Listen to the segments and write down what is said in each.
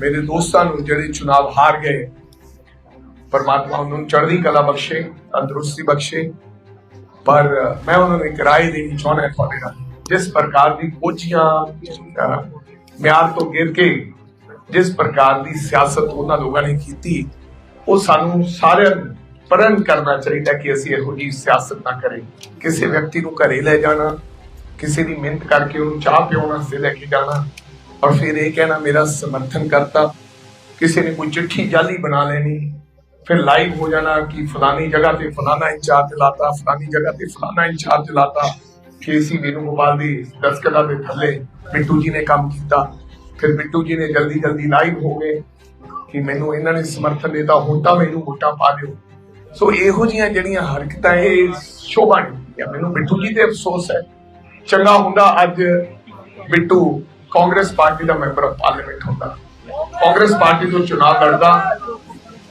ਮੇਰੇ ਦੋਸਤਾਂ ਨੂੰ ਜਿਹੜੇ ਚੁਣਾਵ ਹਾਰ ਗਏ, ਪਰਮਾਤਮਾ ਉਹਨਾਂ ਨੂੰ ਚੜ੍ਹਦੀ ਕਲਾ ਬਖਸ਼ੇ, ਤੰਦਰੁਸਤੀ ਬਖਸ਼ੇ, ਪਰ ਮੈਂ ਉਹਨਾਂ ਨੂੰ ਇੱਕ ਦੇਣੀ ਚਾਹੁੰਦਾ ਹਾਂ ਤੁਹਾਡੇ ਜਿਸ ਪ੍ਰਕਾਰ ਦੀ ਕੋਝੀਆਂ ਮਿਆਰ ਤੋਂ ਗਿਰ ਕੇ, ਜਿਸ ਪ੍ਰਕਾਰ ਦੀ ਸਿਆਸਤ ਉਹਨਾਂ ਲੋਕਾਂ ਨੇ ਕੀਤੀ, ਉਹ ਸਾਨੂੰ ਸਾਰਿਆਂ ਨੂੰ ਪ੍ਰਣ ਕਰਨਾ ਚਾਹੀਦਾ ਕਿ ਅਸੀਂ ਇਹੋ ਜਿਹੀ ਸਿਆਸਤ ਨਾ ਕਰੇ ਕਿਸੇ ਵਿਅਕਤੀ ਨੂੰ ਘਰੇ ਲੈ ਜਾਣਾ, ਕਿਸੇ ਦੀ ਮਿਹਨਤ ਕਰਕੇ ਉਹਨੂੰ ਚਾਹ ਪਿਉਣ ਵਾਸਤੇ ਲੈ ਕੇ ਜਾਣਾ ਔਰ ਫਿਰ ਇਹ ਕਹਿਣਾ ਮੇਰਾ ਸਮਰਥਨ ਕਰਤਾ, ਕਿਸੇ ਨੇ ਕੋਈ ਚਿੱਠੀ ਜਾਲੀ ਬਣਾ ਲੈਣੀ, ਫਿਰ ਲਾਈਵ ਹੋ ਜਾਣਾ ਕਿ ਫਲਾਨੀ ਜਗ੍ਹਾ ਤੇ ਫਲਾਨਾ ਇੰਚਾਰਜ ਲਾਤਾ ਫਲਾਨੀ ਜਗ੍ਹਾ ਤੇ ਫਲਾਨਾ ਇੰਚਾਰਜ ਲਾਤਾ ਕੇਸੀ ਵੇਨੂ ਗੋਪਾਲ ਦੀ ਦਸਕਦਾ ਦੇ ਥੱਲੇ ਬਿੱਟੂ ਜੀ ਨੇ ਕੰਮ ਕੀਤਾ। ਫਿਰ ਬਿੱਟੂ ਜੀ ਨੇ ਜਲਦੀ ਜਲਦੀ ਲਾਈਵ ਹੋ ਗਏ ਕਿ ਮੈਨੂੰ ਇਹਨਾਂ ਨੇ ਸਮਰਥਨ ਦਿੱਤਾ, ਹੁਣ ਤਾਂ ਮੈਨੂੰ ਵੋਟਾਂ ਪਾ ਦਿਓ। ਸੋ ਇਹੋ ਜੀਆਂ ਜਿਹੜੀਆਂ ਹਰਕਤਾਂ, ਇਹ ਸ਼ੋਭਾ ਨਹੀਂ ਮੈਨੂੰ ਬਿੱਟੂ ਜੀ ਤੇ ਅਫਸੋਸ ਹੈ। ਚੰਗਾ ਹੁੰਦਾ ਅੱਜ ਬਿੱਟੂ ਕਾਂਗਰਸ ਪਾਰਟੀ ਦਾ ਮੈਂਬਰ ਆਫ ਪਾਰਲੀਮੈਂਟ ਹੁੰਦਾ। ਕਾਂਗਰਸ ਪਾਰਟੀ ਤੋਂ ਚੁਣਾਵ ਲੜਦਾ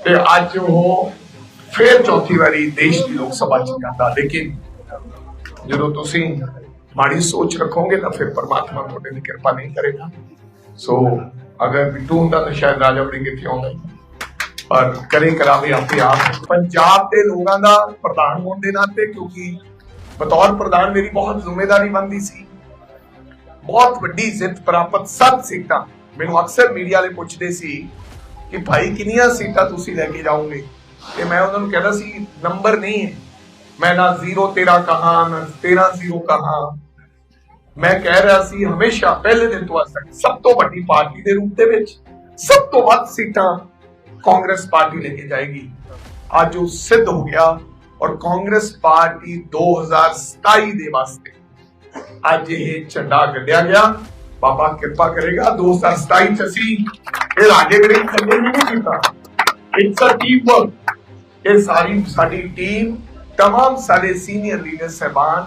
ਤੇ ਅੱਜ ਉਹ ਫਿਰ ਚੌਥੀ ਵਾਰੀ ਦੇਸ਼ ਦੀ ਲੋਕ ਸਭਾ ਚ ਜਾਂਦਾ। ਲੇਕਿਨ ਜਦੋਂ ਤੁਸੀਂ ਮਾੜੀ ਸੋਚ ਰੱਖੋਗੇ ਤਾਂ ਫਿਰ ਪਰਮਾਤਮਾ ਤੁਹਾਡੇ ਦੀ ਕਿਰਪਾ ਨਹੀਂ ਕਰੇਗਾ। ਸੋ ਅਗਰ ਬਿੱਟੂ ਹੁੰਦਾ ਤਾਂ ਸ਼ਾਇਦ ਰਾਜਾ ਵੜਿੰਗ ਇੱਥੇ ਆਉਂਦਾ ਪਰ ਕਰੇ ਕਰਾਵੇ ਆਪੇ ਆਪ। ਪੰਜਾਬ ਦੇ ਲੋਕਾਂ ਦਾ ਪ੍ਰਧਾਨ ਹੋਣ ਦੇ ਨਾਤੇ ਕਿਉਂਕਿ ਬਤੌਰ ਪ੍ਰਧਾਨ ਮੇਰੀ ਬਹੁਤ ਜ਼ਿੰਮੇਵਾਰੀ ਬਣਦੀ ਸੀ। ਬਹੁਤ ਵੱਡੀ ਜਿੱਤ ਪ੍ਰਾਪਤ ਸੱਤ ਸੀਟਾਂ। ਮੈਨੂੰ ਅਕਸਰ ਮੀਡੀਆ ਵਾਲੇ ਪੁੱਛਦੇ ਸੀ ਕਿ ਭਾਈ ਕਿੰਨੀਆਂ ਸੀਟਾਂ ਤੁਸੀਂ ਲੈ ਕੇ ਜਾਓਗੇ? ਤੇ ਮੈਂ ਉਹਨਾਂ ਨੂੰ ਕਹਿੰਦਾ ਸੀ, ਨੰਬਰ ਨਹੀਂ ਹੈ। ਮੈਂ ਨਾ 0 13 ਕਹਾ, ਨਾ 13 0 ਕਹਾ। ਮੈਂ ਕਹਿ ਰਿਹਾ ਸੀ, ਹਮੇਸ਼ਾ ਪਹਿਲੇ ਦਿਨ ਤੋਂ ਅੱਜ ਤੱਕ ਸਭ ਤੋਂ ਵੱਡੀ ਪਾਰਟੀ ਦੇ ਰੂਪ ਦੇ ਵਿੱਚ ਸਭ ਤੋਂ ਵੱਧ ਸੀਟਾਂ ਕਾਂਗਰਸ ਪਾਰਟੀ ਲੈ ਕੇ ਜਾਏਗੀ। ਅੱਜ ਉਹ ਸਿੱਧ ਹੋ ਗਿਆ ਔਰ ਕਾਂਗਰਸ ਪਾਰਟੀ 2027 ਦੇ ਵਾਸਤੇ ਅੱਜ ਇਹ ਝੰਡਾ ਗੱਡਿਆ ਗਿਆ ਬਾਬਾ ਕਿਰਪਾ ਕਰੇਗਾ 2027 ਚ ਅਸੀਂ ਇਹ ਰਾਜੇ ਗੜੇ ਥੱਲੇ ਨਹੀਂ ਕੀਤਾ ਇਟਸ ਅ ਟੀਮ ਵਰਕ ਇਹ ਸਾਰੀ ਸਾਡੀ ਟੀਮ तमाम ਸਾਰੇ ਸੀਨੀਅਰ ਲੀਡਰ ਸਹਿਬਾਨ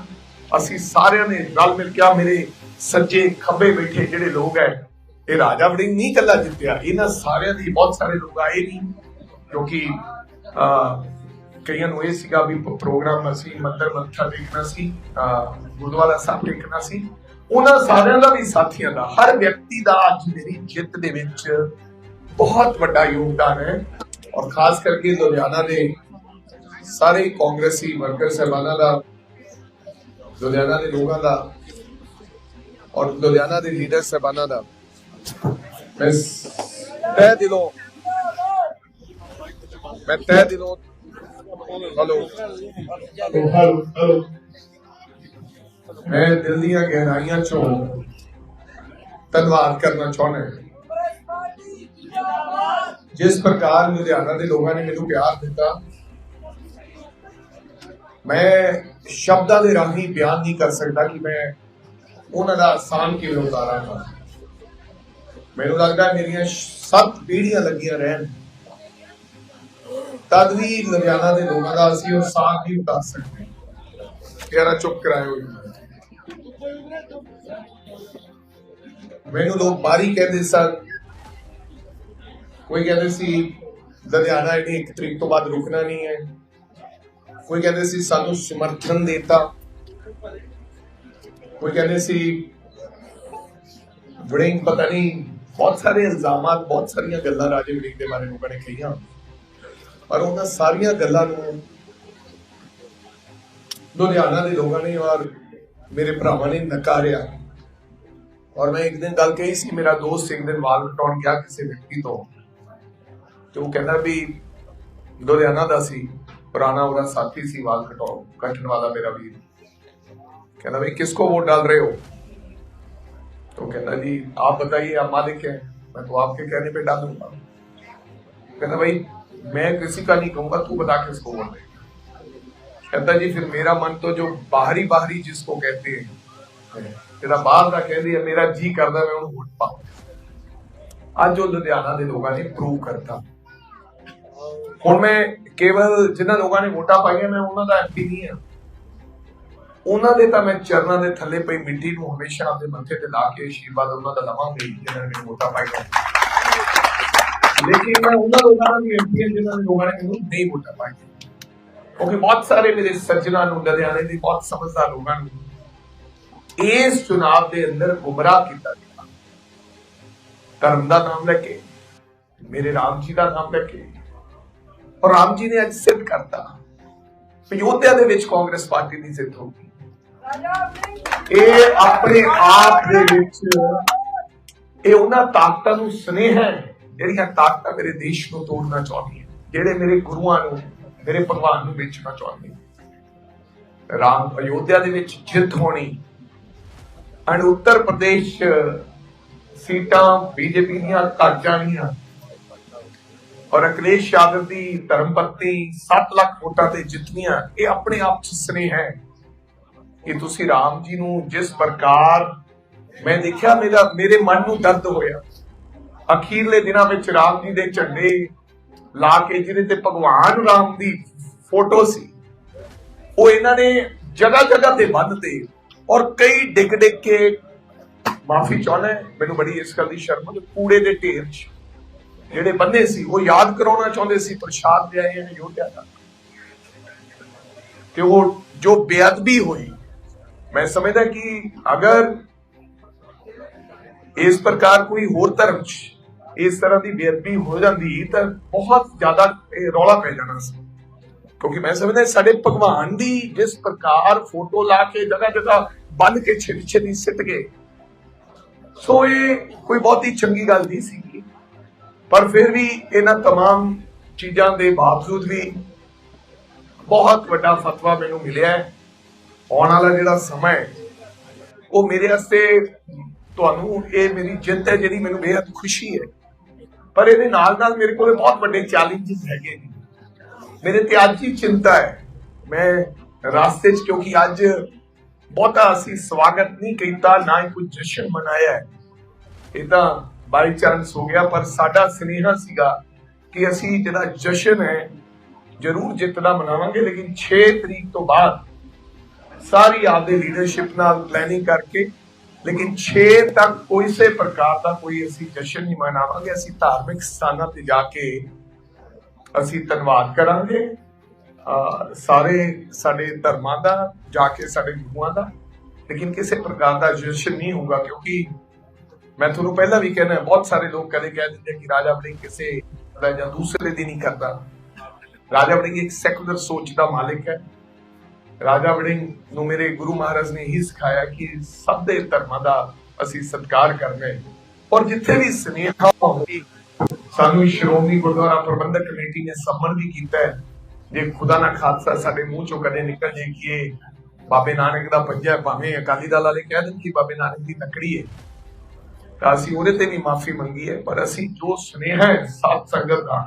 ਅਸੀਂ ਸਾਰਿਆਂ ਨੇ ਰਲ ਮਿਲ ਕੇ ਆ ਮੇਰੇ ਸੱਜੇ ਖੱਬੇ ਬੈਠੇ ਜਿਹੜੇ ਲੋਕ ਹੈ ਇਹ ਰਾਜਾ ਵੜਿੰਗ ਨਹੀਂ ਕੱਲਾ ਜਿੱਤਿਆ ਇਹਨਾਂ ਸਾਰਿਆਂ ਦੀ ਬਹੁਤ ਸਾਰੇ ਲੋਕ ਆਏ ਨਹੀਂ ਕਿਉਂਕਿ ਅਹ, ਕਈਆਂ ਨੂੰ ਇਹ ਸੀਗਾ ਵੀ ਪ੍ਰੋਗਰਾਮ ਅਸੀਂ ਮੰਦਰ ਮੱਥਾ ਟੇਕਣਾ ਸੀ ਗੁਰਦੁਆਰਾ ਸਾਹਿਬ ਟੇਕਣਾ ਸੀ। ਉਹਨਾਂ ਸਾਰਿਆਂ ਦਾ ਵੀ ਸਾਥੀਆਂ ਦਾ, ਹਰ ਵਿਅਕਤੀ ਦਾ ਅੱਜ ਮੇਰੀ ਜਿੱਤ ਦੇ ਵਿੱਚ ਬਹੁਤ ਵੱਡਾ ਯੋਗਦਾਨ ਹੈ। ਔਰ ਖਾਸ ਕਰਕੇ ਲੁਧਿਆਣਾ ਦੇ ਸਾਰੇ ਕਾਂਗਰਸੀ ਵਰਕਰ ਸਹਿਬਾਨਾਂ ਦਾ, ਲੁਧਿਆਣਾ ਦੇ ਲੋਕਾਂ ਦਾ ਔਰ ਲੁਧਿਆਣਾ ਦੇ ਲੀਡਰ ਸਹਿਬਾਨਾਂ ਦਾ। ਮੈਂ ਤਹਿ ਦਿਲੋਂ, ਮੈਂ ਤਹਿ ਦਿਲੋਂ ਹਲੋ। ਮੈਂ ਦਿਲ ਦੀਆਂ ਗਹਿਰਾਈਆਂ ਚੋਂ ਧੰਨਵਾਦ ਕਰਨਾ ਚਾਹੁੰਦਾ ਜਿਸ ਪ੍ਰਕਾਰ ਲੁਧਿਆਣਾ ਦੇ ਲੋਕਾਂ ਨੇ ਮੈਨੂੰ ਪਿਆਰ ਦਿੱਤਾ ਮੈਂ ਸ਼ਬਦਾਂ ਦੇ ਰਾਹੀਂ ਬਿਆਨ ਨਹੀਂ ਕਰ ਸਕਦਾ ਕਿ ਮੈਂ ਉਹਨਾਂ ਦਾ ਆਸਾਨ ਕਿਵੇਂ ਉਤਾਰਾਂ ਮੈਨੂੰ ਲੱਗਦਾ ਮੇਰੀਆਂ ਸੱਤ ਪੀੜ੍ਹੀਆਂ ਲੱਗੀਆਂ ਰਹਿਣ। ਤਦ ਵੀ ਲੁਧਿਆਣਾ ਦੇ ਲੋਕਾਂ ਦਾ ਅਸੀਂ ਉਹ ਸਾਥ ਨਹੀਂ ਉਤਾਰ ਸਕਦੇ ਯਾਰਾ ਚੁੱਪ ਕਰਾਇਓ ਮੈਨੂੰ ਲੋਕ ਬਾਰੀ ਕਹਿੰਦੇ ਸਨ। ਕੋਈ ਕਹਿੰਦੇ ਸੀ, ਲੁਧਿਆਣਾ ਇਹਨੇ ਇੱਕ ਤਰੀਕ ਤੋਂ ਬਾਅਦ ਰੁਕਣਾ ਨਹੀਂ ਹੈ। ਕੋਈ ਕਹਿੰਦੇ ਸੀ, ਸਾਨੂੰ ਸਮਰਥਨ ਦੇਤਾ। ਕੋਈ ਕਹਿੰਦੇ ਸੀ ਵੜਿੰਗ ਪਤਾ ਨਹੀਂ, ਬਹੁਤ ਸਾਰੇ ਇਲਜ਼ਾਮਾਂ ਬਹੁਤ ਸਾਰੀਆਂ ਗੱਲਾਂ ਰਾਜੇ ਵੜਿੰਗ ਦੇ ਬਾਰੇ ਲੋਕਾਂ ਨੇ ਕਹੀਆਂ। ਪਰ ਉਹਨਾਂ ਸਾਰੀਆਂ ਗੱਲਾਂ ਨੂੰ ਲੁਧਿਆਣਾ ਦੇ ਲੋਕਾਂ ਨੇ ਔਰ ਮੇਰੇ ਭਰਾਵਾਂ ਨੇ ਨਕਾਰਿਆ ਔਰ ਮੈਂ ਇੱਕ ਦਿਨ ਗੱਲ ਕਹੀ ਸੀ ਮੇਰਾ ਦੋਸਤ ਇੱਕ ਦਿਨ ਵਾਲ ਕਟਾਉਣ ਗਿਆ ਕਿਸੇ ਵਿਅਕਤੀ ਤੋਂ ਤੇ ਉਹ ਕਹਿੰਦਾ ਵੀ ਲੁਧਿਆਣਾ ਦਾ ਸੀ ਪੁਰਾਣਾ ਉਹਦਾ ਸਾਥੀ ਸੀ ਵਾਲ ਕਟਾਉ ਕੱਟਣ ਵਾਲਾ ਮੇਰਾ ਵੀਰ कहना भाई किसको वोट डाल रहे हो तो कहना जी आप बताइए आप मालिक हैं मैं तो आपके कहने पे डालूंगा कहना भाई मैं किसी का नहीं कहूंगा तू बता किसको वोट देगा कहता जी फिर मेरा मन तो जो बाहरी बाहरी जिसको कहते हैं तेरा बाहर का कह दिया मेरा जी करदा मैं उन्हें वोट पाऊं ਅੱਜ ਉਹ ਲੁਧਿਆਣਾ ਦੇ ਲੋਕਾਂ ਨੇ ਪ੍ਰੂਵ ਕਰਤਾ ਹੁਣ ਮੈਂ ਕੇਵਲ ਜਿਨ੍ਹਾਂ ਲੋਕਾਂ ਨੇ ਵੋਟਾਂ ਪਾਈਆਂ ਮੈਂ ਉਹਨਾਂ ਦਾ ਐਮਪੀ ਨਹੀਂ ਹਾਂ ਉਹਨਾਂ ਦੇ ਤਾਂ ਮੈਂ ਚਰਨਾਂ ਦੇ ਥੱਲੇ ਪਈ ਮਿੱਟੀ ਨੂੰ ਹਮੇਸ਼ਾ ਆਪਣੇ ਮੱਥੇ ਤੇ ਲਾ ਕੇ ਆਸ਼ੀਰਵਾਦ ਉਹਨਾਂ ਦਾ ਲਵਾਂਗੇ ਹੀ, ਜਿਨ੍ਹਾਂ ਨੇ ਮੈਨੂੰ ਵੋਟਾਂ ਪਾਈਆਂ ਲੇਕਿਨ ਮੈਂ ਉਹਨਾਂ ਲੋਕਾਂ ਦਾ ਵੀ ਐਮਪੀ ਹਾਂ ਜਿਨ੍ਹਾਂ ਨੇ ਮੈਨੂੰ ਨਹੀਂ ਵੋਟਾਂ ਪਾਈਆਂ ਕਿਉਂਕਿ ਬਹੁਤ ਸਾਰੇ ਮੇਰੇ ਸੱਜਣਾ ਨੂੰ, ਲੁਧਿਆਣੇ ਦੀ ਬਹੁਤ ਸਮਝਦਾਰ ਲੋਕਾਂ ਨੂੰ ਇਸ ਚੁਣਾਵ ਦੇ ਅੰਦਰ ਗੁੰਮਰਾਹ ਕੀਤਾ ਗਿਆ। ਧਰਮ ਦਾ ਨਾਮ ਲੈ ਕੇ, ਮੇਰੇ ਰਾਮ ਜੀ ਦਾ ਨਾਮ ਲੈ ਕੇ, ਔਰ ਰਾਮ ਜੀ ਨੇ ਅੱਜ ਸਿੱਧ ਕਰਤਾ ਅਯੋਧਿਆ ਦੇ ਵਿੱਚ ਕਾਂਗਰਸ ਪਾਰਟੀ ਦੀ ਜਿੱਤ ਹੋਊਗੀ। ਇਹ ਆਪਣੇ ਆਪ ਦੇ ਵਿੱਚ, ਇਹ ਉਹਨਾਂ ਤਾਕਤਾਂ ਨੂੰ, ਸਨੇਹ ਹੈ। ਜਿਹੜੀਆਂ ਤਾਕਤਾਂ ਮੇਰੇ ਦੇਸ਼ ਨੂੰ ਤੋੜਨਾ ਚਾਹੁੰਦੀਆਂ ਜਿਹੜੇ ਮੇਰੇ ਗੁਰੂਆਂ ਨੂੰ, ਮੇਰੇ ਭਗਵਾਨ ਨੂੰ ਵੇਚਣਾ ਚਾਹੁੰਦੇ ਰਾਮ ਅਯੋਧਿਆ ਦੇ ਵਿੱਚ ਜਿੱਤ ਹੋਣੀ ਅਣ ਉੱਤਰ ਪ੍ਰਦੇਸ਼ 'ਚ ਸੀਟਾਂ ਬੀਜੇਪੀ ਦੀਆਂ ਘਟ ਜਾਣੀਆਂ ਔਰ ਅਖਿਲੇਸ਼ ਯਾਦਵ ਦੀ ਧਰਮ ਪਤਨੀ 7 ਲੱਖ ਵੋਟਾਂ ਤੇ ਜਿੱਤਨੀਆਂ ਇਹ ਆਪਣੇ ਆਪ ਚ ਸਨੇਹ ਹੈ ਕਿ ਤੁਸੀਂ ਰਾਮ ਜੀ ਨੂੰ ਜਿਸ ਪ੍ਰਕਾਰ ਮੈਂ ਦੇਖਿਆ, ਮੇਰਾ, ਮੇਰੇ ਮਨ ਨੂੰ ਦਰਦ ਹੋਇਆ ਅਖੀਰਲੇ ਦਿਨਾਂ ਵਿੱਚ ਰਾਮ ਜੀ ਦੇ ਝੰਡੇ ਲਾ ਕੇ, ਜਿਹਦੇ ਤੇ ਭਗਵਾਨ ਰਾਮ ਦੀ ਫੋਟੋ ਸੀ, ਉਹ ਇਹਨਾਂ ਨੇ ਜਗ੍ਹਾ ਜਗ੍ਹਾ ਤੇ ਬੰਨ੍ਹਤੇ ਔਰ ਕਈ ਡਿੱਗ ਡਿੱਗ ਕੇ ਮਾਫੀ ਚਾਹੁੰਦਾ ਮੈਨੂੰ ਬੜੀ ਇਸ ਗੱਲ ਦੀ ਸ਼ਰਮ ਹੈ ਕੂੜੇ ਦੇ ਢੇਰ 'ਚ ਜਿਹੜੇ ਬੰਦੇ ਸੀ, ਉਹ ਯਾਦ ਕਰਾਉਣਾ ਚਾਹੁੰਦੇ ਸੀ, ਪ੍ਰਸ਼ਾਦ ਦੇ ਆਏ ਨੇ ਦਾ। ਤੇ ਉਹ ਜੋ ਬੇਅਦਬੀ ਹੋਈ, ਮੈਂ ਸਮਝਦਾ ਕਿ ਅਗਰ ਇਸ ਪ੍ਰਕਾਰ ਕੋਈ ਹੋਰ ਧਰਮ 'ਚ ਇਸ ਤਰ੍ਹਾਂ ਦੀ ਬੇਅਦਬੀ ਹੋ ਜਾਂਦੀ ਤਾਂ ਬਹੁਤ ਜ਼ਿਆਦਾ, ਇਹ ਰੌਲਾ ਪੈ ਜਾਣਾ ਸੀ। ਕਿਉਂਕਿ ਮੈਂ ਸਮਝਦਾ ਸਾਡੇ ਭਗਵਾਨ ਦੀ ਜਿਸ ਪ੍ਰਕਾਰ ਫੋਟੋ ਲਾ ਕੇ ਜਗ੍ਹਾ ਜਗ੍ਹਾ ਬੰਨ ਕੇ ਛੇਤੀ ਛੇਤੀ ਸਿੱਟ ਗਏ। ਸੋ ਇਹ ਕੋਈ ਬਹੁਤ ਚੰਗੀ ਗੱਲ ਨਹੀਂ ਸੀ ਪਰ ਫਿਰ ਵੀ ਇਹਨਾਂ ਤਮਾਮ ਚੀਜ਼ਾਂ ਦੇ ਬਾਵਜੂਦ ਵੀ ਬਹੁਤ ਵੱਡਾ ਫਤਵਾ ਮੈਨੂੰ ਮਿਲਿਆ ਹੈ। ਆਉਣ ਵਾਲਾ ਜਿਹੜਾ ਸਮਾਂ ਉਹ ਮੇਰੇ ਵਾਸਤੇ ਤੁਹਾਨੂੰ, ਇਹ ਮੇਰੀ ਜਿੱਤ ਹੈ ਜਿਹੜੀ ਮੈਨੂੰ ਬੇਹੱਦ ਖੁਸ਼ੀ ਹੈ। ਪਰ ਇਹਦੇ ਨਾਲ ਨਾਲ ਮੇਰੇ ਕੋਲ ਬਹੁਤ ਵੱਡੇ ਚੈਲੰਜਸ ਹੈਗੇ ਨੇ। ਮੇਰੇ ਤੇ ਅੱਜ ਹੀ ਚਿੰਤਾ ਹੈ। ਮੈਂ ਰਾਸਤੇ 'ਚ, ਕਿਉਂਕਿ ਅੱਜ ਬਹੁਤਾ ਅਸੀਂ ਸਵਾਗਤ ਨਹੀਂ ਕੀਤਾ, ਨਾ ਹੀ ਕੋਈ ਜਸ਼ਨ ਮਨਾਇਆ ਹੈ। ਇਹ ਤਾਂ ਬਾਈ ਚਾਂਸ ਹੋ ਗਿਆ, ਪਰ ਸਾਡਾ ਸੁਨੇਹਾ ਸੀਗਾ ਕਿ ਅਸੀਂ ਜਿਹੜਾ ਜਸ਼ਨ ਹੈ, ਜ਼ਰੂਰ ਜਿੱਤਣਾ ਮਨਾਵਾਂਗੇ, ਲੇਕਿਨ 6 ਤਰੀਕ ਤੋਂ ਬਾਅਦ ਸਾਰੀ ਆਪਦੇ ਲੀਡਰਸ਼ਿਪ ਨਾਲ ਪਲੈਨਿੰਗ ਕਰਕੇ ਲੇਕਿਨ 6 ਤੱਕ ਕੋਈ ਸੇ ਪ੍ਰਕਾਰ ਦਾ ਕੋਈ ਅਸੀਂ ਜਸ਼ਨ ਨਹੀਂ ਮਨਾਵਾਂਗੇ, ਅਸੀਂ ਧਾਰਮਿਕ ਸਥਾਨਾਂ ਤੇ ਜਾ ਕੇ ਅਸੀਂ ਧੰਨਵਾਦ ਕਰਾਂਗੇ। ਸਾਰੇ ਸਾਡੇ ਧਰਮਾਂ ਦਾ, ਜਾ ਕੇ ਸਾਡੇ ਗੁਰੂਆਂ ਦਾ। ਲੇਕਿਨ ਕਿਸੇ ਪ੍ਰਕਾਰ ਦਾ ਜਸ਼ਨ ਨਹੀਂ ਹੋਊਗਾ ਕਿਉਂਕਿ ਮੈਂ ਤੁਹਾਨੂੰ ਪਹਿਲਾਂ ਵੀ ਕਹਿਣਾ ਬਹੁਤ ਸਾਰੇ ਲੋਕ ਕਦੇ ਕਹਿ ਦਿੰਦੇ ਕਿ ਰਾਜਾ ਵੜਿੰਗ ਕਿਸੇ ਦਾ ਜਾਂ ਦੂਸਰੇ ਦੀ ਨਹੀਂ ਕਰਦਾ। ਰਾਜਾ ਵੜਿੰਗ ਇੱਕ ਸੈਕੂਲਰ ਸੋਚ ਦਾ ਮਾਲਕ ਹੈ। ਰਾਜਾ ਵੜਿੰਗ ਨੂੰ ਮੇਰੇ ਗੁਰੂ ਮਹਾਰਾਜ ਨੇ ਹੀ ਸਿਖਾਇਆ ਕਿ ਸਭ ਦੇ ਧਰਮਾਂ ਦਾ ਅਸੀਂ ਸਤਿਕਾਰ ਕਰਨਾ ਹੈ। ਔਰ ਜਿੱਥੇ ਵੀ ਸੁਨੇਹਾ ਹੋਵੇ, ਸਾਨੂੰ ਸ਼੍ਰੋਮਣੀ ਗੁਰਦੁਆਰਾ ਪ੍ਰਬੰਧਕ ਕਮੇਟੀ ਨੇ ਸੰਮਨ ਵੀ ਕੀਤਾ ਹੈ। ਜੇ ਖੁਦਾ ਨਾ ਖਾਲਸਾ ਸਾਡੇ ਮੂੰਹ ਚੋਂ ਕਦੇ ਨਿਕਲ ਜੇ ਕਿ ਇਹ ਬਾਬੇ ਨਾਨਕ ਦਾ ਪੰਜਾ ਭਾਵੇਂ ਅਕਾਲੀ ਦਲ ਵਾਲੇ ਕਹਿ ਦੇਣ ਕਿ ਬਾਬੇ ਨਾਨਕ ਦੀ ਤਕੜੀ ਹੈ, ਤਾਂ ਅਸੀਂ ਉਹਦੇ ਤੇ ਵੀ ਮਾਫੀ ਮੰਗੀ ਹੈ। ਪਰ ਅਸੀਂ ਜੋ ਸੁਨੇਹਾ ਹੈ, ਸਾਧ ਸੰਗਤ ਦਾ,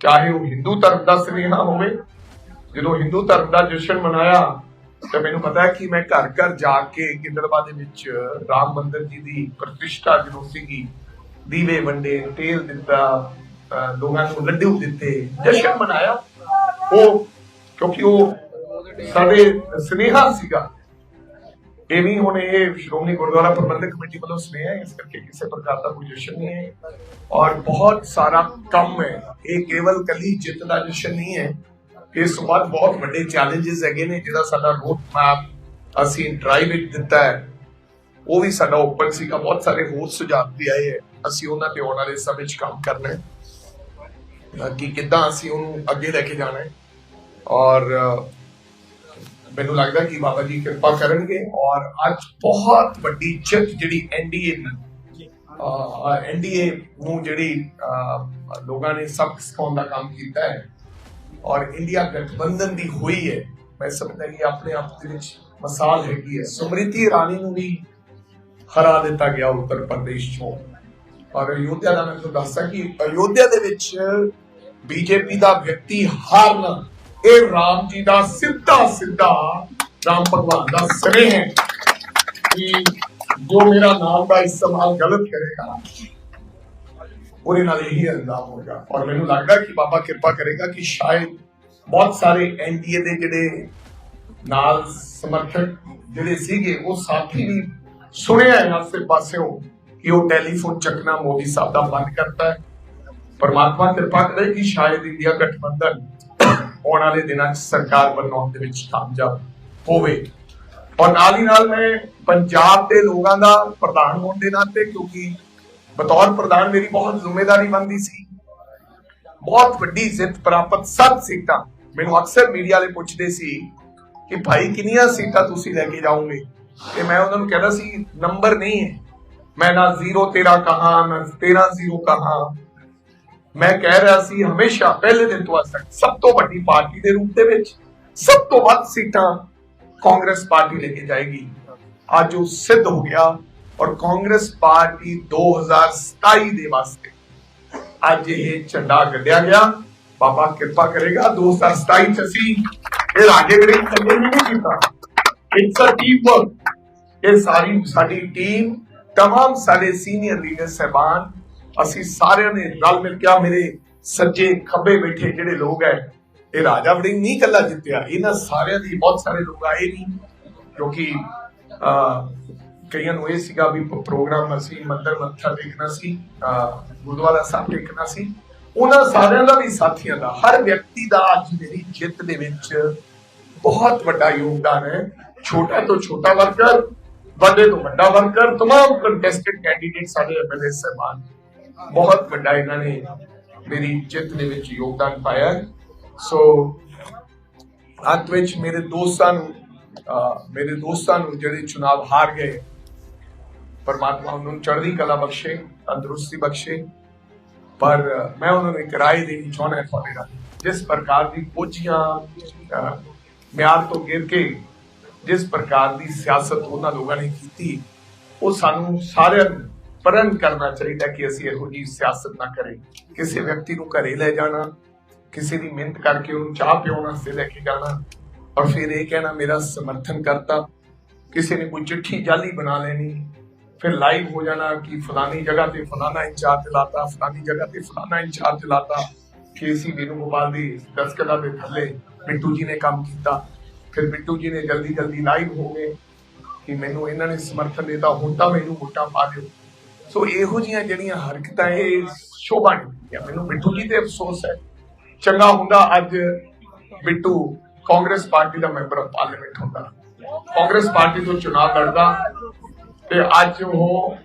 ਚਾਹੇ ਉਹ ਹਿੰਦੂ ਧਰਮ ਦਾ ਸੁਨੇਹਾ ਹੋਵੇ ਜਦੋਂ ਹਿੰਦੂ ਧਰਮ ਦਾ ਜਸ਼ਨ ਮਨਾਇਆ, ਤੇ ਮੈਨੂੰ ਪਤਾ ਹੈ ਕਿ ਮੈਂ ਘਰ ਘਰ ਜਾ ਕੇ ਗਿੱਦੜਵਾ ਦੇ ਵਿੱਚ ਰਾਮ ਮੰਦਿਰ ਜੀ ਦੀ ਪ੍ਰਤਿਸ਼ਠਾ ਜਦੋਂ ਸੀਗੀ, ਦੀਵੇ ਵੰਡੇ, ਤੇਲ ਦਿੱਤਾ ਲੋਕਾਂ ਨੂੰ ਲੱਡੂ ਦਿੱਤੇ, ਜਸ਼ਨ ਮਨਾਇਆ। ਉਹ, ਕਿਉਂਕਿ ਉਹ ਸਾਡੇ ਸੁਨੇਹਾ ਸੀਗਾ। ਇਹ ਵੀ ਹੁਣ ਇਹ ਸ਼੍ਰੋਮਣੀ ਗੁਰਦੁਆਰਾ ਪ੍ਰਬੰਧਕ ਕਮੇਟੀ ਵੱਲੋਂ ਸੁਨੇਹਾ ਹੈ, ਇਸ ਕਰਕੇ ਕਿਸੇ ਪ੍ਰਕਾਰ ਦਾ ਕੋਈ ਜਸ਼ਨ ਨਹੀਂ ਹੈ। ਔਰ ਬਹੁਤ ਸਾਰਾ ਕੰਮ ਹੈ। ਇਹ ਕੇਵਲ ਕਲੀ ਜਿੱਤ ਦਾ ਜਸ਼ਨ ਨਹੀਂ ਹੈ। ਇਸ ਤੋਂ ਬਾਅਦ ਬਹੁਤ ਵੱਡੇ ਚੈਲੰਜਸ ਹੈਗੇ ਨੇ, ਜਿਹੜਾ ਸਾਡਾ ਰੋਡ ਮੈਪ ਅਸੀਂ ਡਰਾਈਵ ਇਟ ਦਿੱਤਾ ਹੈ, ਉਹ ਵੀ ਸਾਡਾ ਓਪਨ ਸੀਗਾ। ਬਹੁਤ ਸਾਰੇ ਹੋਰ ਸੁਝਾਅ ਵੀ ਆਏ ਹੈ। ਅਸੀਂ ਉਹਨਾਂ ਤੇ ਆਉਣ ਵਾਲੇ ਸਮੇਂ 'ਚ ਕੰਮ ਕਰਨਾ ਹੈ। ਕਿ ਕਿੱਦਾਂ ਅਸੀਂ ਉਹਨੂੰ ਅੱਗੇ ਲੈ ਕੇ ਜਾਣਾ ਹੈ। ਔਰ ਮੈਨੂੰ ਲੱਗਦਾ ਕਿ ਬਾਬਾ ਜੀ ਕਿਰਪਾ ਕਰਨਗੇ। ਔਰ ਅੱਜ ਬਹੁਤ ਵੱਡੀ ਜਿੱਤ ਜਿਹੜੀ ਐਨਡੀਏ ਐਨਡੀਏ ਨੂੰ ਜਿਹੜੀ ਲੋਕਾਂ ਨੇ ਸਬਕ ਸਿਖਾਉਣ ਦਾ ਕੰਮ ਕੀਤਾ ਹੈ। ਔਰ ਇੰਡੀਆ ਗਠਬੰਧਨ ਦੀ ਹੋਈ ਹੈ। ਮੈਂ ਸਮਝਦਾ ਕਿ ਆਪਣੇ ਆਪ ਦੇ ਵਿੱਚ ਮਿਸਾਲ ਹੈਗੀ ਹੈ। ਸਮ੍ਰਿਤੀ ਇਰਾਨੀ ਨੂੰ ਵੀ ਹਰਾ ਦਿੱਤਾ ਗਿਆ ਉੱਤਰ ਪ੍ਰਦੇਸ਼ ਚੋਂ। ਔਰ ਅਯੋਧਿਆ ਦਾ ਮੈਂ ਤੁਹਾਨੂੰ ਦੱਸਦਾ ਕਿ ਅਯੋਧਿਆ ਦੇ ਵਿੱਚ ਬੀਜੇਪੀ ਦਾ ਵਿਅਕਤੀ ਹਾਰਨਾ ਇਹ ਰਾਮ ਜੀ ਦਾ ਸਿੱਧਾ ਸਿੱਧਾ ਰਾਮ ਭਗਵਾਨ ਦਾ ਸਨੇਹ ਹੈ। ਕਿ ਜੋ ਮੇਰਾ ਨਾਮ ਦਾ ਇਸਤੇਮਾਲ ਗਲਤ ਕਰੇਗਾ। ਉਹਦੇ ਨਾਲ ਇਹੀ ਅੰਜਾਮ ਹੋਏਗਾ ਔਰ ਮੈਨੂੰ ਲੱਗਦਾ ਕਿ ਬਾਬਾ ਕਿਰਪਾ ਕਰੇਗਾ ਕਿ ਸ਼ਾਇਦ ਬਹੁਤ ਸਾਰੇ ਐਨਡੀਏ ਦੇ ਜਿਹੜੇ ਨਾਲ ਸਮਰਥਕ ਜਿਹੜੇ ਸੀਗੇ, ਉਹ ਸਾਥੀ ਵੀ ਸੁਣਿਆ ਹੈ ਆਸੇ ਪਾਸਿਓਂ ਕਿ ਉਹ ਟੈਲੀਫੋਨ ਚੱਕਣਾ ਮੋਦੀ ਸਾਹਿਬ ਦਾ ਬੰਦ ਕਰਤਾ ਹੈ। ਪਰਮਾਤਮਾ ਕਿਰਪਾ ਕਰੇ ਕਿ ਸ਼ਾਇਦ ਇੰਡੀਆ ਗਠਬੰਧਨ ਆਉਣ ਵਾਲੇ ਦਿਨਾਂ 'ਚ ਸਰਕਾਰ ਬਣਾਉਣ ਦੇ ਵਿੱਚ ਕਾਮਯਾਬ ਹੋਵੇ। ਔਰ ਨਾਲ ਹੀ ਨਾਲ ਮੈਂ ਪੰਜਾਬ ਦੇ ਲੋਕਾਂ ਦਾ ਪ੍ਰਧਾਨ ਹੋਣ ਦੇ ਨਾਤੇ ਕਿਉਂਕਿ ਬਤੌਰ ਪ੍ਰਧਾਨ ਮੇਰੀ ਬਹੁਤ ਜ਼ਿੰਮੇਵਾਰੀ ਬਣਦੀ ਸੀ ਬਹੁਤ ਵੱਡੀ ਜਿੱਤ ਪ੍ਰਾਪਤ ਸੱਤ ਸੀਟਾਂ ਮੈਨੂੰ ਅਕਸਰ ਮੀਡੀਆ ਵਾਲੇ ਪੁੱਛਦੇ ਸੀ ਕਿ ਭਾਈ ਕਿੰਨੀਆਂ ਸੀਟਾਂ ਤੁਸੀਂ ਲੈ ਕੇ ਜਾਓਗੇ ਤੇ ਮੈਂ ਉਹਨਾਂ ਨੂੰ ਕਹਿੰਦਾ ਸੀ ਨੰਬਰ ਨਹੀਂ ਹੈ ਮੈਂ ਨਾ 0 13 ਕਹਾ ਨਾ 13 0 ਕਹਾ ਮੈਂ ਕਹਿ ਰਿਹਾ ਸੀ ਹਮੇਸ਼ਾ ਪਹਿਲੇ ਦਿਨ ਤੋਂ ਅੱਜ ਸਭ ਤੋਂ ਵੱਡੀ ਪਾਰਟੀ ਦੇ ਰੂਪ ਦੇ ਵਿੱਚ ਸਭ ਤੋਂ ਵੱਧ ਸੀਟਾਂ ਕਾਂਗਰਸ ਪਾਰਟੀ ਲੈ ਕੇ ਜਾਏਗੀ ਅੱਜ ਉਹ ਸਿੱਧ ਹੋ ਗਿਆ ਔਰ ਕਾਂਗਰਸ ਪਾਰਟੀ 2027 ਦੇ ਵਾਸਤੇ ਅੱਜ ਇਹ ਝੰਡਾ ਗੱਡਿਆ ਗਿਆ ਬਾਬਾ ਕਿਰਪਾ ਕਰੇਗਾ 2027 ਚ ਅਸੀਂ ਇਹ ਰਾਜੇ ਗੜੇ ਥੱਲੇ ਨਹੀਂ ਕੀਤਾ ਇਟਸ ਅ ਟੀਮ ਵਰਕ ਇਹ ਸਾਰੀ ਸਾਡੀ ਟੀਮ तमाम ਸਾਡੇ ਸੀਨੀਅਰ ਲੀਡਰ ਸਹਿਬਾਨ ਅਸੀਂ ਸਾਰਿਆਂ ਨੇ ਰਲ ਮਿਲ ਕੇ ਆਹ ਮੇਰੇ ਸੱਜੇ ਖੱਬੇ ਬੈਠੇ ਜਿਹੜੇ ਲੋਕ ਹੈ ਇਹ ਰਾਜਾ ਵੜਿੰਗ ਨਹੀਂ ਕੱਲਾ ਜਿੱਤਿਆ ਇਹਨਾਂ ਸਾਰਿਆਂ ਦੀ ਬਹੁਤ ਸਾਰੇ ਲੋਕ ਆਏ ਨਹੀਂ ਕਿਉਂਕਿ ਅਹ, ਕਈਆਂ ਨੂੰ ਇਹ ਸੀਗਾ ਵੀ ਪ- ਪ੍ਰੋਗਰਾਮ ਅਸੀਂ ਮੰਦਰ ਮੱਥਾ ਟੇਕਣਾ ਸੀ ਅਹ, ਗੁਰਦੁਆਰਾ ਸਾਹਿਬ ਟੇਕਣਾ ਸੀ ਉਹਨਾਂ ਸਾਰਿਆਂ ਦਾ ਵੀ ਸਾਥੀਆਂ ਦਾ ਹਰ ਵਿਅਕਤੀ ਦਾ ਅੱਜ ਮੇਰੀ ਜਿੱਤ ਦੇ ਵਿੱਚ ਬਹੁਤ ਵੱਡਾ ਯੋਗਦਾਨ ਹੈ ਛੋਟਾ ਤੋਂ ਛੋਟਾ ਵਰਕਰ ਵੱਡੇ ਤੋਂ ਵੱਡਾ ਵਰਕਰ तमाम ਕੰਟੈਸਟਡ ਕੈਂਡੀਡੇਟ ਸਾਡੇ ਐਮਐਲਏ ਸਹਿਬਾਨ ਬਹੁਤ ਵੱਡਾ ਇਹਨਾਂ ਨੇ ਮੇਰੀ ਜਿੱਤ ਦੇ ਵਿੱਚ ਯੋਗਦਾਨ ਪਾਇਆ ਹੈ। ਸੋ ਅੰਤ ਵਿੱਚ ਮੇਰੇ ਦੋਸਤਾਂ ਨੂੰ ਅਹ, ਮੇਰੇ ਦੋਸਤਾਂ ਨੂੰ ਜਿਹੜੇ ਚੁਣਾਵ ਹਾਰ ਗਏ ਪਰਮਾਤਮਾ ਉਹਨੂੰ ਨੂੰ ਚੜ੍ਹਦੀ ਕਲਾ ਬਖਸ਼ੇ, ਤੰਦਰੁਸਤੀ ਬਖਸ਼ੇ। ਪਰ ਮੈਂ ਉਹਨਾਂ ਨੂੰ ਇੱਕ ਰਾਏ ਦੇਣੀ ਚਾਹੁੰਦਾ ਹਾਂ ਤੁਹਾਡੇ ਜਿਸ ਪ੍ਰਕਾਰ ਦੀ ਪੋਚੀਆਂ ਮਿਆਰ ਤੋਂ ਗਿਰ ਕੇ, ਜਿਸ ਪ੍ਰਕਾਰ ਦੀ ਸਿਆਸਤ ਉਹਨਾਂ ਲੋਕਾਂ ਨੇ ਕੀਤੀ, ਉਹ ਸਾਨੂੰ ਸਾਰਿਆਂ ਨੂੰ ਪ੍ਰਣ ਕਰਨਾ ਚਾਹੀਦਾ ਕਿ ਅਸੀਂ ਇਹੋ ਜਿਹੀ ਸਿਆਸਤ ਨਾ ਕਰੇ ਕਿਸੇ ਵਿਅਕਤੀ ਨੂੰ ਘਰੇ ਲੈ ਜਾਣਾ, ਕਿਸੇ ਦੀ ਮਿਹਨਤ ਕਰਕੇ ਉਹਨੂੰ ਚਾਹ ਪਿਉਣ ਵਾਸਤੇ ਲੈ ਕੇ ਜਾਣਾ, ਔਰ ਫਿਰ ਇਹ ਕਹਿਣਾ, ਮੇਰਾ ਸਮਰਥਨ ਕਰਤਾ। ਕਿਸੇ ਨੇ ਕੋਈ ਚਿੱਠੀ ਜਾਲੀ ਬਣਾ ਲੈਣੀ ਫਿਰ ਲਾਈਵ ਹੋ ਜਾਣਾ ਕਿ ਫਲਾਨੀ ਜਗ੍ਹਾ ਤੇ ਫਲਾਨਾ ਇੰਚਾਰਜ ਲਾਤਾ ਫਲਾਨੀ ਜਗ੍ਹਾ ਤੇ ਫਲਾਨਾ ਇੰਚਾਰਜ ਲਾਤਾ। ਕਿ ਅਸੀਂ ਵੀਨੂ ਦੀ ਦਸਕਤਾ ਦੇ ਥੱਲੇ ਬਿੱਟੂ ਜੀ ਨੇ ਕੰਮ ਕੀਤਾ। ਫਿਰ ਬਿੱਟੂ ਜੀ ਨੇ ਜਲਦੀ ਜਲਦੀ ਲਾਈਵ ਹੋ ਗਏ ਕਿ ਮੈਨੂੰ ਇਹਨਾਂ ਨੇ ਸਮਰਥਨ ਦਿੱਤਾ, ਹੁਣ ਤਾਂ ਮੈਨੂੰ ਵੋਟਾਂ ਪਾ ਦਿਓ। ਸੋ ਇਹੋ ਜੀਆਂ ਜਿਹੜੀਆਂ ਹਰਕਤਾਂ, ਇਹ ਸ਼ੋਭਾ ਨਹੀਂ ਮੈਨੂੰ ਬਿੱਟੂ ਜੀ ਤੇ ਅਫਸੋਸ ਹੈ। ਚੰਗਾ ਹੁੰਦਾ ਅੱਜ ਬਿੱਟੂ ਕਾਂਗਰਸ ਪਾਰਟੀ ਦਾ ਮੈਂਬਰ ਆਫ ਪਾਰਲੀਮੈਂਟ ਹੁੰਦਾ। ਕਾਂਗਰਸ ਪਾਰਟੀ ਤੋਂ ਚੁਣਾਵ ਲੜਦਾ ਤੇ ਅੱਜ ਉਹ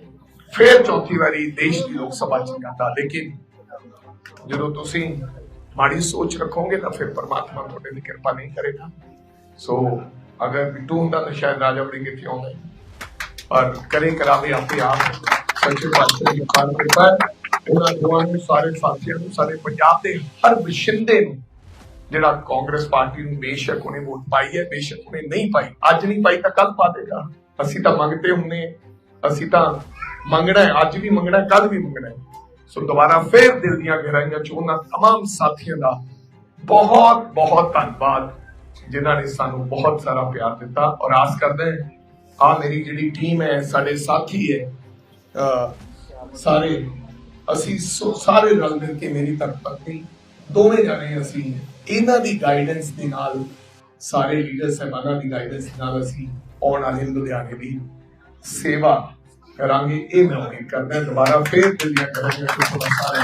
ਫੇਰ ਚੌਥੀ ਵਾਰੀ ਦੇਸ਼ ਦੀ ਲੋਕ ਸਭਾ ਚ ਜਾਂਦਾ। ਲੇਕਿਨ ਜਦੋਂ ਤੁਸੀਂ ਮਾੜੀ ਸੋਚ ਰੱਖੋਗੇ ਤਾਂ ਫਿਰ ਪਰਮਾਤਮਾ ਤੁਹਾਡੇ ਦੀ ਕਿਰਪਾ ਨਹੀਂ ਕਰੇਗਾ। ਸੋ ਅਗਰ ਬਿੱਟੂ ਹੁੰਦਾ ਤਾਂ ਸ਼ਾਇਦ ਰਾਜਾ ਬੜੀ ਕਿੱਥੇ ਆਉਂਦਾ। ਪਰ ਕਰੇ ਕਰਾਵੇ ਆਪੇ ਆਪ। ਸੱਚੇ ਪਾਤਸ਼ਾਹ ਦੀ ਖਾਨ ਕਿਰਪਾ ਉਹਨਾਂ ਦੋਵਾਂ ਨੂੰ, ਸਾਰੇ ਸਾਥੀਆਂ ਨੂੰ, ਸਾਰੇ ਪੰਜਾਬ ਦੇ ਹਰ ਵਸਿੰਦੇ ਨੂੰ ਜਿਹੜਾ ਕਾਂਗਰਸ ਪਾਰਟੀ ਨੂੰ ਬੇਸ਼ੱਕ ਉਹਨੇ ਵੋਟ ਪਾਈ ਹੈ, ਬੇਸ਼ੱਕ ਉਹਨੇ ਨਹੀਂ ਪਾਈ। ਅੱਜ ਨਹੀਂ ਪਾਈ ਤਾਂ ਕੱਲ ਪਾ ਦੇਗਾ। ਅਸੀਂ ਤਾਂ ਮੰਗਤੇ ਹੁੰਨੇ ਹਾਂ। ਅਸੀਂ ਤਾਂ ਮੰਗਣਾ ਹੈ ਅੱਜ ਵੀ ਮੰਗਣਾ ਕੱਲ ਵੀ ਮੰਗਣਾ ਹੈ ਸੋ ਦੁਬਾਰਾ ਫੇਰ ਦਿਲ ਦੀਆਂ ਗਹਿਰਾਈਆਂ ਚ ਉਹਨਾਂ तमाम ਸਾਥੀਆਂ ਦਾ ਬਹੁਤ ਬਹੁਤ ਧੰਨਵਾਦ ਜਿਨ੍ਹਾਂ ਨੇ ਸਾਨੂੰ ਬਹੁਤ ਸਾਰਾ ਪਿਆਰ ਦਿੱਤਾ ਔਰ ਆਸ ਕਰਦੇ ਆ ਮੇਰੀ ਜਿਹੜੀ ਟੀਮ ਹੈ ਸਾਡੇ ਸਾਥੀ ਹੈ ਅਹ ਸਾਰੇ ਅਸੀਂ ਸੋ- ਸਾਰੇ ਰਲ ਮਿਲ ਕੇ ਮੇਰੀ ਤਰਫ ਪੱਤੀ ਦੋਵੇਂ ਜਾਣੇ ਅਸੀਂ ਇਹਨਾਂ ਦੀ ਗਾਈਡੈਂਸ ਦੇ ਨਾਲ ਸਾਰੇ ਲੀਡਰ ਸਹਿਬਾਨਾਂ ਦੀ ਗਾਈਡੈਂਸ ਨਾਲ ਅਸੀਂ ਆਉਣ ਵਾਲੇ ਲੁਧਿਆਣੇ ਦੀ ਸੇਵਾ ਕਰਾਂਗੇ, ਇਹ ਮੈਂ ਉਮੀਦ ਕਰਦਾ ਦੁਬਾਰਾ ਫੇਰ ਦਿਲ ਕਰਾਂਗੇ। ਕਿ ਤੁਹਾਡਾ ਸਾਰਿਆਂ